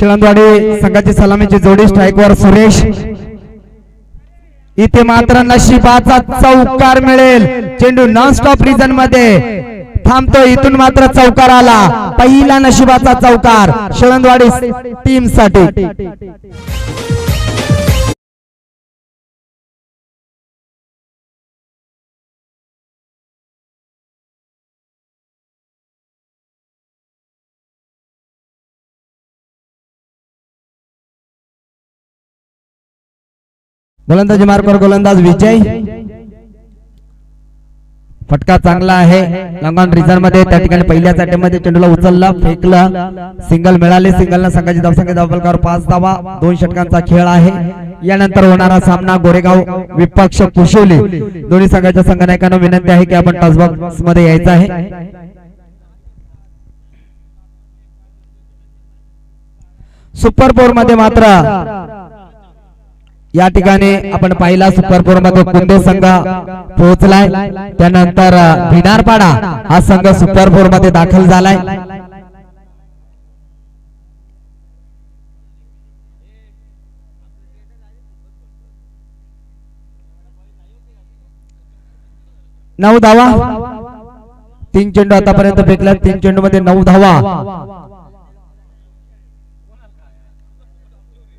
शिळंदवाडी संघाची सलामीची जोडी स्ट्राईकवर सुरेश. इथे मात्र नशिबाचा चौकार मिळेल. चेंडू नॉन स्टॉप रिझनमध्ये. थांबतो इथून मात्र चौकार आला. पहिला नशिबाचा चौकार शिळंदवाडी टीमसाठी. गोलंदाजी मार्कवर गोलंदाज विजय. फटका चांगला आहे. लंगॉन रिझर्वमध्ये त्या ठिकाणी पहिल्या मध्ये चेंडूला उचलला फेकला. सिंगल मिळाले. सिंगल ना संघाची धावसंख्या धावफलकावर पाच धावा. दोन षटकांचा खेळ आहे. यानंतर होणारा सामना गोरेगाव विपक्ष कुशोली दोन्ही संघाच्या संघनायकांना विनंती आहे की आपण टॉसबॉक्समध्ये यायचं आहे. सुपर फोरमध्ये मात्र या ठिकाणी आपण पाहिला सुपरमध्ये कुंदे संघ पोहोचलाय. त्यानंतर भिनारपाडा हा संघ सुपरमध्ये दाखल झालाय. नऊ धावा. तीन चेंडू आतापर्यंत फेकल्या तीन चेंडू मध्ये नऊ धावा.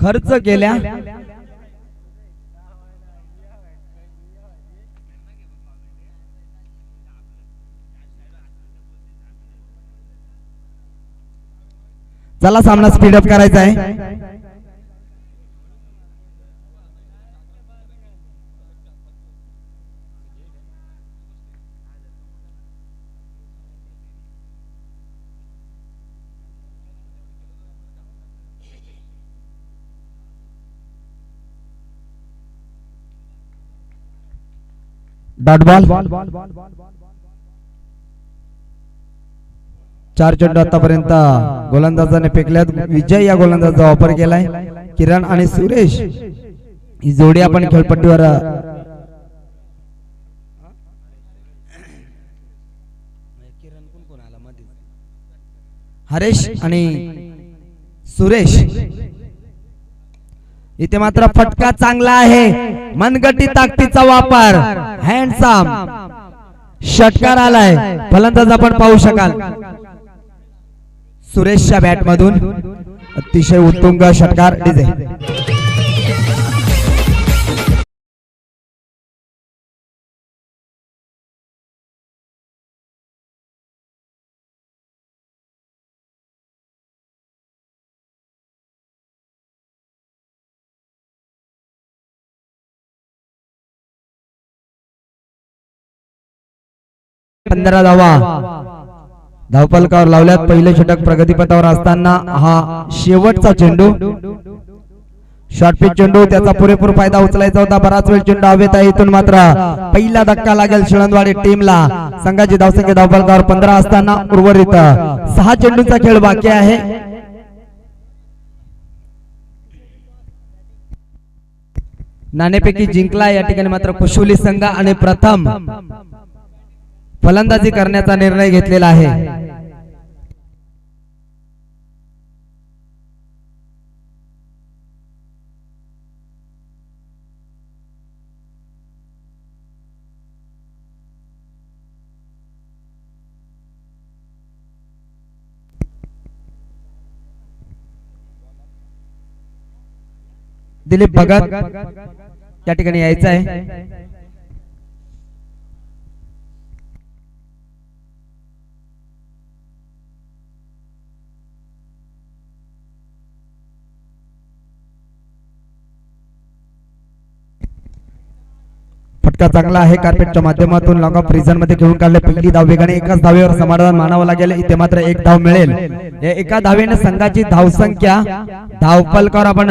खर्च केल्या. चला सामना स्पीडअप आहे. डॉट बॉल चार चेंडू आतापर्यंत गोलंदाजाने फेकल्यात. विजय या गोलंदाजाचा वापर केलाय. किरण आणि सुरेश. ही जोडी आपण खेळपट्टीवर हरेश आणि सुरेश. इथे मात्र फटका चांगला आहे. मनगटी ताकदीचा वापर. हँडसाम षटकार आलाय. फलंदाज आपण पाहू शकाल. सुरेशच्या बॅट मधून अतिशय उत्तुंग षटकार डिझे पंधरा धावा धावपलकावर लावल्यात. पहिले षटक प्रगतीपथावर असताना हा शेवटचा चेंडू. शॉर्टपिच चेंडू त्याचा पुरेपूर फायदा उचलायचा होता. बराच वेळ चेंडू हवेत आहे. इथून मात्र पहिला धक्का लागेल शिळंदवाडी टीमला. संघाची धावसंख्या धावपलकावर पंधरा असताना उर्वरित सहा चेंडूचा खेळ बाकी आहे. नाणेपैकी जिंकला या ठिकाणी मात्र कुशुली संघ आणि प्रथम फलंदाजी करण्याचा निर्णय घेतलेला आहे. दिलीप भगत या ठिकाणी यायचं आहे. फटका चांगला आहे कार्पेटच्या माध्यमातून लॉंग ऑफ रिझनमध्ये घेऊन काढले. पहिली धाव वेगाने एकाच धावेवर समाधान मानावं लागेल. इथे मात्र एक धाव मिळेल. एका धावेने संघाची धावसंख्या धावपलकावर आपण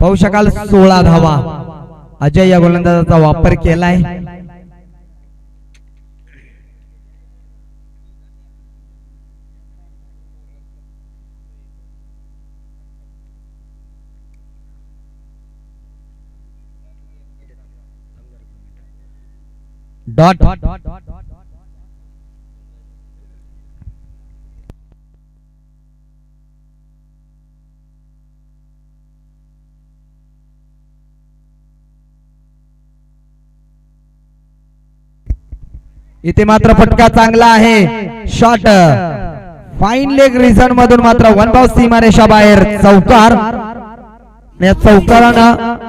पाहू शकाल सोळा धावा. अजय या गोलंदाजाचा वापर केलाय. डॉट. इथे मात्र फटका चांगला आहे. शॉट फाईन लेग रिझन मधून मात्र वन बाव सीमारेषा बाहेर चौकार. या चौकारानं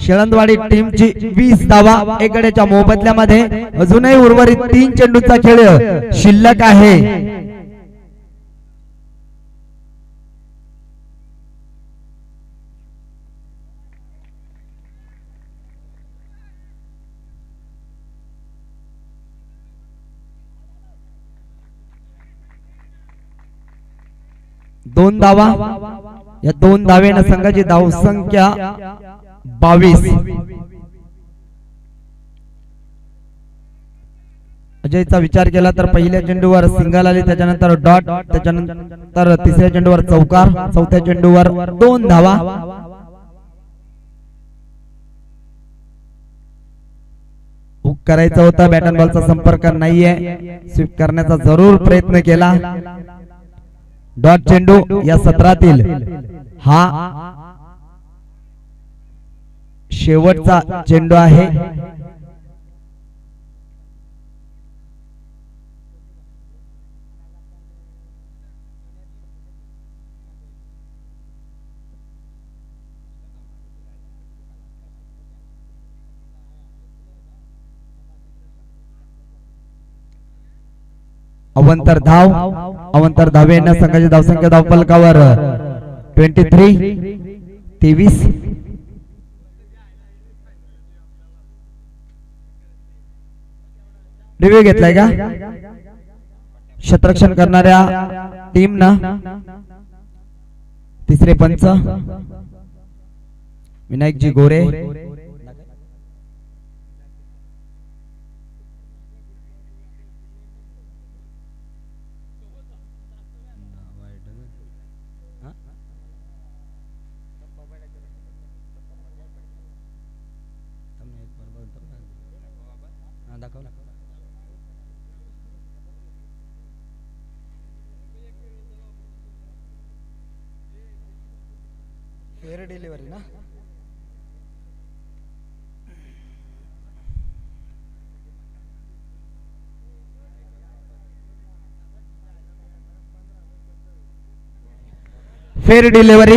शेळंदवाडी टीमची वीस धावा एक गड्याच्या मोबदल्यामध्ये अजूनही उर्वरित तीन चेंडूचा खेळ शिल्लक आहे. दोन धावा या दोन धावेनं संघाची धावसंख्या बावीस. अजयचा विचार केला तर पहिल्या चेंडूवर सिंगल आली त्याच्यानंतर डॉट त्याच्यानंतर तिसऱ्या चेंडूवर चौकार चौथ्या चेंडूवर दोन धावा. करायचा होता बॅटन बॉलचा संपर्क नाहीये. स्वीप करण्याचा जरूर प्रयत्न केला. डॉट चेंडू या सत्रातील हा शेवटचा चेंडू आहे. अवंतर धाव. अवंतर धावेनं संघाची धावसंख्या धावफलकावर ट्वेंटी थ्री तेवीस. रिव्ह्यू घेतलाय का? शतरक्षण करणाऱ्या टीम ना तिसरे पंच. विनायकजी गोरे. फेअर डिलिव्हरी ना? डिलिव्हरी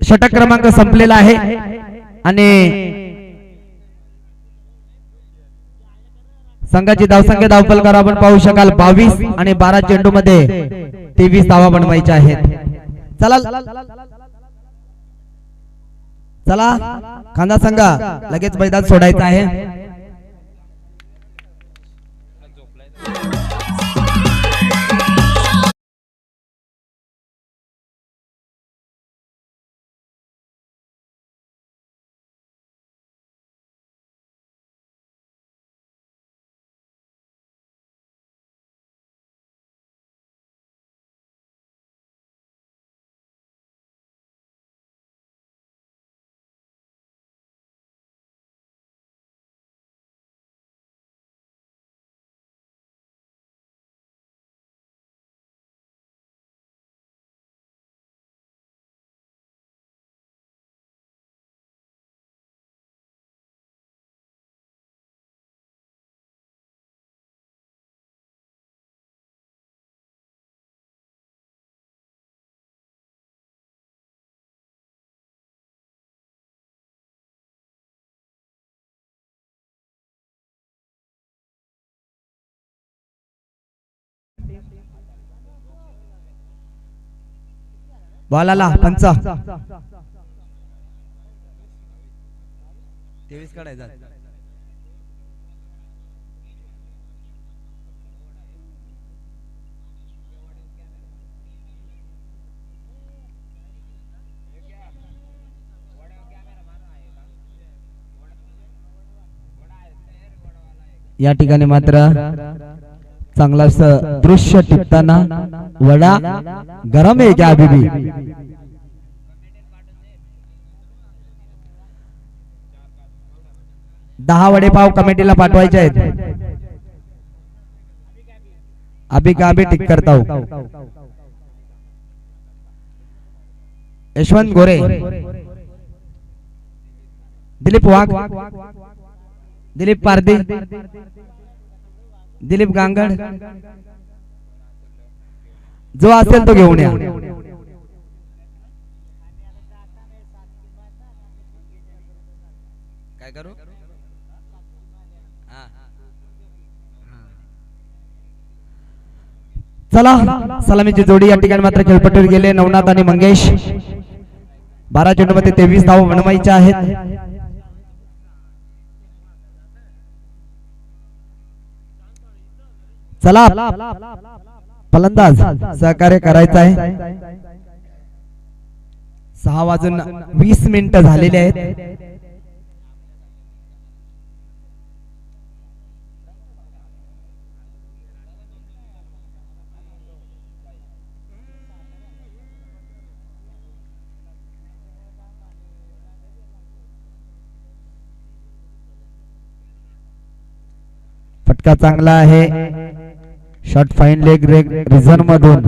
षटक क्रमांक संपलेला आहे. आणि संघाची धावसंख्या करा आपण पाहू शकाल बावीस आणि बारा चेंडू मध्ये तेवीस धावा बनवायच्या आहेत. चला चला खांदा संघ लगेच मैदान सोडायचं आहे. बॉलाला पंच. तेवीस काढायचा. या ठिकाणी मात्र चांगला दृश्य टिपताना वडा गरम आहे क्या अभी भी? दहा वडेपाव कमिटीला पाठवायचे आहेत. अभी का अभी टिक करता हूं. यशवंत गोरे. दिलीप वाघ. दिलीप पारदी दिलीप गांगड. जो असेल तो घेऊन या. काय करू? चला सलामीची जोडी या ठिकाणी मात्र खेळपट्टीवर गेले. नवनाथ आणि मंगेश. बारा चेंडू मध्ये तेवीस धाव बनवायच्या आहेत. चला. फलंदाज सहकार्य करायचं आहे. सहा वाजून वीस मिनिटं झालेले आहेत. फटका चांगला आहे. शॉर्ट फाईन लेग रेग रिझन मधून.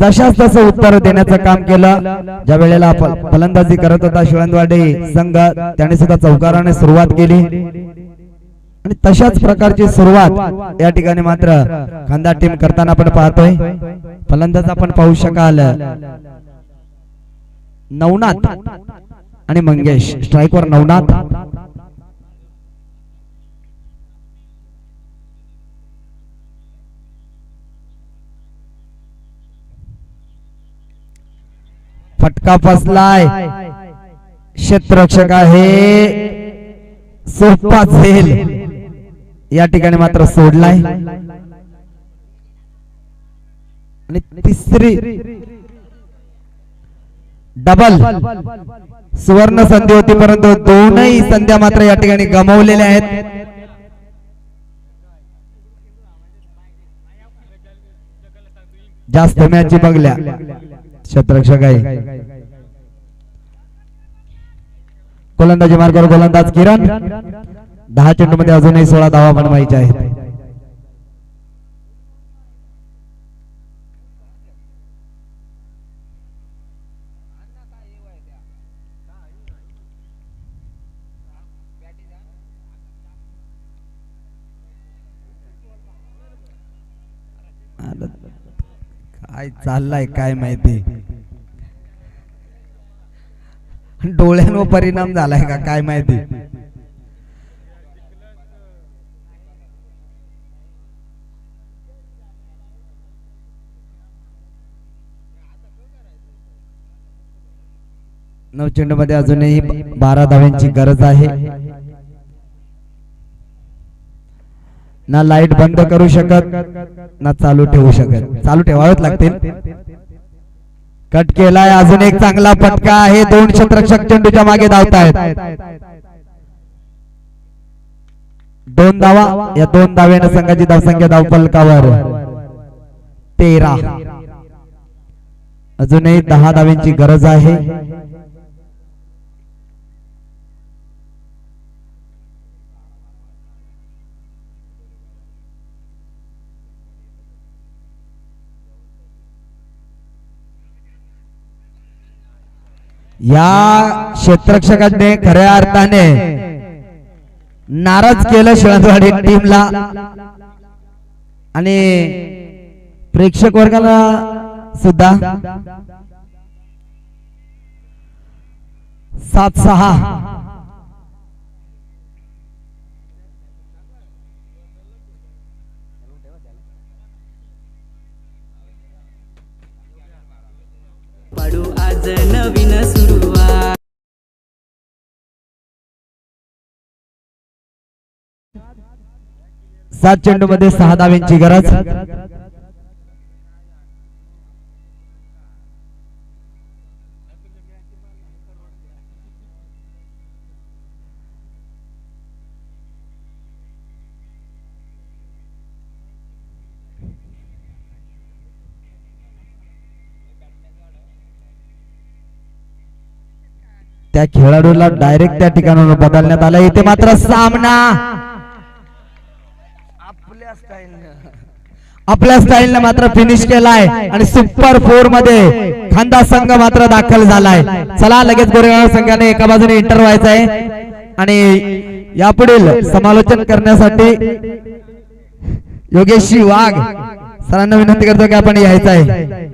जशाच तसं उत्तर देण्याचं काम केलं. ज्या वेळेला फलंदाजी करत होता शिवंदवाडे संघ त्याने सुद्धा चौकाराने सुरुवात केली. आणि तशाच प्रकारची सुरुवात या ठिकाणी मात्र खांदा टीम करताना आपण पाहतोय. फलंदाज आपण पाहू शकाल. नवनाथ आणि मंगेश. स्ट्राईकवर नवनाथ. फटका फसलाय क्षेत्ररक्षक आहे. सोपा झेल. या ठिकाणी मात्र सोडलाय. आणि तिसरी डबल. सुवर्ण संधी होती परंतु दोनही संध्या मात्र या ठिकाणी गमावलेल्या आहेत. जास्त मॅची बघल्या. क्षेत्ररक्षक आहे. गोलंदाजी मार्गावर गोलंदाज किरण. दहा चेंडू मध्ये अजूनही सोळा धावा बनवायच्या आहेत. आई चाललाय काय माहिती? डोळ्यांवर परिणाम झालाय का काय माहिती? नऊ मध्ये अजूनही बारा धाव्यांची गरज आहे. ना लाइट बंद करू शकत ना चालू ठेवू शकत. चालू ठेवावेच लागतील. कट केलाय अजून एक चांगला फटका आहे. दोन क्षेत्ररक्षक चेंडूच्या मागे धावतायत. दोन धावा या दोन धाव्यानं संघाची धावसंख्या धावफलकावर तेरा. अजूनही दहा धाव्यांची गरज आहे. या क्षेत्ररक्षकाने खऱ्या अर्थाने नाराज केलं शिळंदवाडी टीमला. आणि प्रेक्षक वर्गाला सुद्धा सात सहा. पाडू. आज नवीन सुरुवात. सात चेंडू मध्ये सहा धाव्यांची गरज. त्या खेळाडूला डायरेक्ट त्या ठिकाणावर बदलण्यात आलं. इथे मात्र सामना. आपल्या स्टाईल आपल्या स्टाईलने मात्र फिनिश केलाय. आणि सुपर फोरमध्ये खांदा संघ मात्र दाखल झालाय. चला लगेच गोरेगाव संघाने एका बाजूने इंटर व्हायचं आहे आणि यापुढील समालोचन करण्यासाठी योगेशजी वाघ सरांना विनंती करतो की आपण यायचं आहे